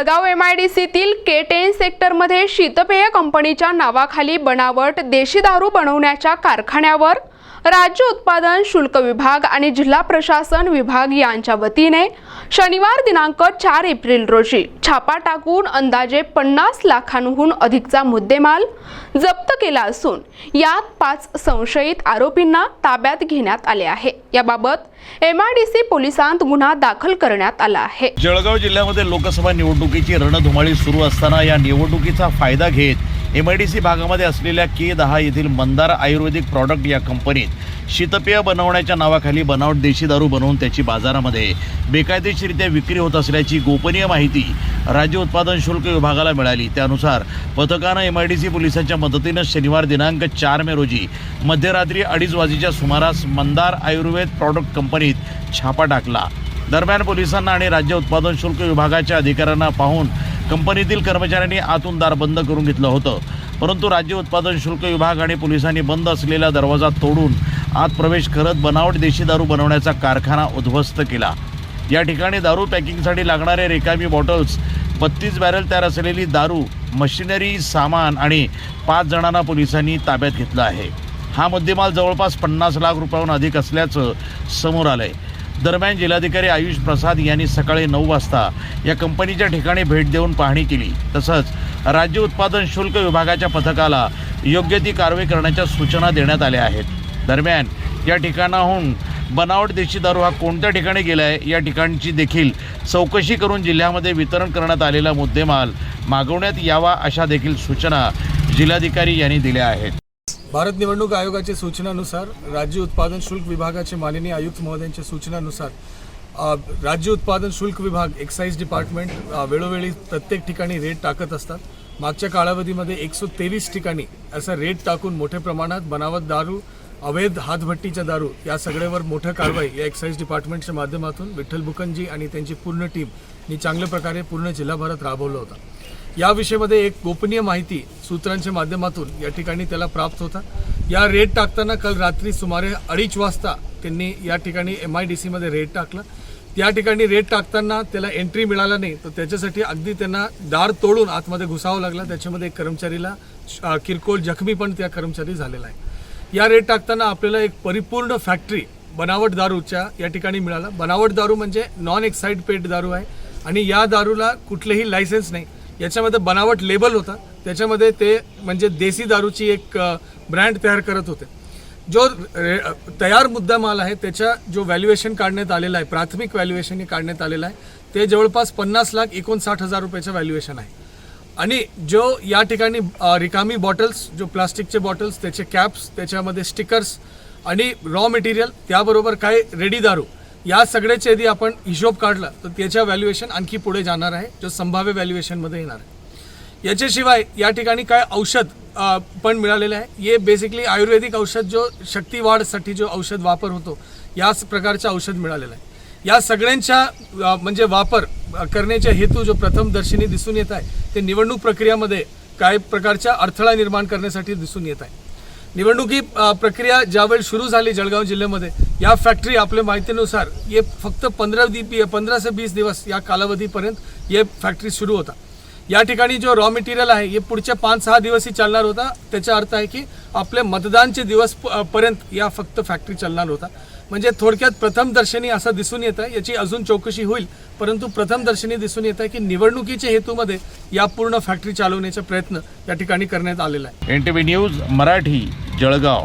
Jalgaon M I D सीतील K ten सेक्टरमध्ये शीतपेय कंपनीच्या नावाखाली बनावट देशी दारू बनवण्याच्या कारखान्यावर राज्य उत्पादन शुल्क विभाग आणि जिल्हा प्रशासन विभाग यांच्या वतीने शनिवार दिनांक चार एप्रिल रोजी छापा टाकून अंदाजे पन्नास लाखांहून अधिकचा मुद्देमाल जप्त केला असून यात पाच संशयित आरोपींना ताब्यात घेण्यात आले आहे. याबाबत एम आय डी सी पोलिसांत गुन्हा दाखल करण्यात आला आहे. जळगाव जिल्ह्यामध्ये लोकसभा निवडणुकीची रणधुमाळी सुरू असताना या निवडणुकीचा फायदा घेत एम आय डी सी भागामध्ये असलेल्या के दहा येथील मंदार आयुर्वेदिक प्रॉडक्ट या कंपनीत शीतपेय बनवण्याच्या नावाखाली बनावट देशी दारू बनवून त्याची बाजारामध्ये बेकायदेशीरित्या विक्री होत असल्याची गोपनीय माहिती राज्य उत्पादन शुल्क विभागाला मिळाली. त्यानुसार पथकानं एम आय डी सी पोलिसांच्या मदतीनं शनिवार दिनांक चार मे रोजी मध्यरात्री अडीच वाजेच्या सुमारास मंदार आयुर्वेद प्रॉडक्ट कंपनीत छापा टाकला. दरम्यान पोलिसांना आणि राज्य उत्पादन शुल्क विभागाच्या अधिकाऱ्यांना पाहून कंपनीतील कर्मचाऱ्यांनी आतून दार बंद करून घेतलं होतं. परंतु राज्य उत्पादन शुल्क विभाग आणि पोलिसांनी बंद असलेला दरवाजा तोडून आत प्रवेश करत बनावट देशी दारू बनवण्याचा कारखाना उद्ध्वस्त केला. या ठिकाणी दारू पॅकिंगसाठी लागणारे रिकामी बॉटल्स बत्तीस बॅरल तयार असलेली दारू मशिनरी सामान आणि पाच जणांना पोलिसांनी ताब्यात घेतलं आहे. हा मुद्देमाल जवळपास पन्नास लाख रुपयाहून अधिक असल्याचं समोर आलं आहे दरम्यान जिल्हाधिकारी आयुष प्रसाद यांनी सकाळी नऊ वाजता या कंपनीच्या ठिकाणी भेट देऊन पाहणी केली. तसंच राज्य उत्पादन शुल्क विभागाच्या पथकाला योग्य ती कारवाई करण्याच्या सूचना देण्यात आल्या आहेत. दरम्यान या ठिकाणाहून बनावट देशी दारू हा कोणत्या ठिकाणी गेला आहे या ठिकाणची देखील चौकशी करून जिल्ह्यामध्ये वितरण करण्यात आलेला मुद्देमाल मागवण्यात यावा अशा देखील सूचना जिल्हाधिकारी यांनी दिल्या आहेत. भारत निवडणूक आयोगाच्या सूचनानुसार राज्य उत्पादन शुल्क विभागाचे माननीय आयुक्त महोदयांच्या सूचनानुसार राज्य उत्पादन शुल्क विभाग एक्साईज डिपार्टमेंट वेळोवेळी प्रत्येक ठिकाणी रेट टाकत असतात. मागच्या कालावधीमध्ये एकशे तेवीस ठिकाणी असा रेट टाकून मोठ्या प्रमाणात बनावट दारू अवैध हातभट्टीच्या दारू या सगळ्यावर मोठं कारवाई या एक्साईज डिपार्टमेंटच्या माध्यमातून विठ्ठल बुकनजी आणि त्यांची पूर्ण टीमनी चांगल्या प्रकारे पूर्ण जिल्हाभरात राबवलं होतं. या विषयामध्ये एक गोपनीय माहिती सूत्रांच्या माध्यमातून या ठिकाणी त्याला प्राप्त होता. या रेड टाकताना काल रात्री सुमारे अडीच वाजता त्यांनी या ठिकाणी एम आय डी सीमध्ये रेड टाकलं. त्या ठिकाणी रेड टाकताना त्याला एंट्री मिळाला नाही तर त्याच्यासाठी अगदी त्यांना दार तोडून आतमध्ये घुसावं लागलं. त्याच्यामध्ये एक कर्मचारीला किरकोळ जखमी पण त्या कर्मचारी झालेला आहे. या रेड टाकताना आपल्याला एक परिपूर्ण फॅक्टरी बनावट दारूच्या या ठिकाणी मिळाला. बनावट दारू म्हणजे नॉन एक्साईड पेट दारू आहे आणि या दारूला कुठलेही लायसन्स नाही. याच्यामध्ये बनावट लेबल होता. त्याच्यामध्ये ते म्हणजे देसी दारूची एक ब्रँड तयार करत होते. जो रे- तयार मुद्दामाल आहे त्याच्या जो व्हॅल्युएशन काढण्यात आलेला आहे प्राथमिक व्हॅल्युएशन काढण्यात आलेलं आहे ते जवळपास पन्नास लाख एकोणसाठ हजार रुपयाचं व्हॅल्युएशन आहे. आणि जो या ठिकाणी रिकामी बॉटल्स जो प्लास्टिकचे बॉटल्स त्याचे कॅप्स त्याच्यामध्ये स्टिकर्स आणि रॉ मटेरियल त्याबरोबर काय रेडी दारू या सगळ्याचे यदि आपण हिशोब काढला तर त्याच्या व्हॅल्युएशन आणखी पुढे जाणार आहे जो संभाव्य व्हॅल्युएशनमध्ये येणार आहे. याच्याशिवाय या ठिकाणी काय औषध पण मिळालेलं आहे. हे बेसिकली आयुर्वेदिक औषध जो शक्तीवाढसाठी जो औषध वापर होतो याच प्रकारचं औषध मिळालेलं आहे. या सगळ्यांच्या म्हणजे वापर अ, करण्याच्या हेतू जो प्रथम दर्शनी दिसून येत आहे ते निवडणूक प्रक्रियामध्ये काय प्रकारच्या अडथळा निर्माण करण्यासाठी दिसून येत आहे. निवडणुकी प्रक्रिया ज्यावेळी सुरू झाली जळगाव जिल्ह्यामध्ये या फॅक्टरी आपल्या माहितीनुसार हे फक्त पंधरा दि पंधरा ते वीस दिवस या कालावधीपर्यंत हे फॅक्टरी सुरू होता. या ठिकाणी जो रॉ मटेरियल आहे हे पुढच्या पाच सहा दिवसही चालणार होता. त्याचा अर्थ आहे की आपले मतदानचे दिवस प- पर्यंत या फक्त फॅक्टरी चालणार होता. म्हणजे थोडक्यात प्रथम दर्शनी असं दिसून येतं आहे याची अजून चौकशी होईल. परंतु प्रथम दर्शनी दिसून येत आहे की निवडणुकीच्या हेतूमध्ये या पूर्ण फॅक्टरी चालवण्याचा प्रयत्न या ठिकाणी करण्यात आलेला आहे. N T V news Marathi Jalgaon.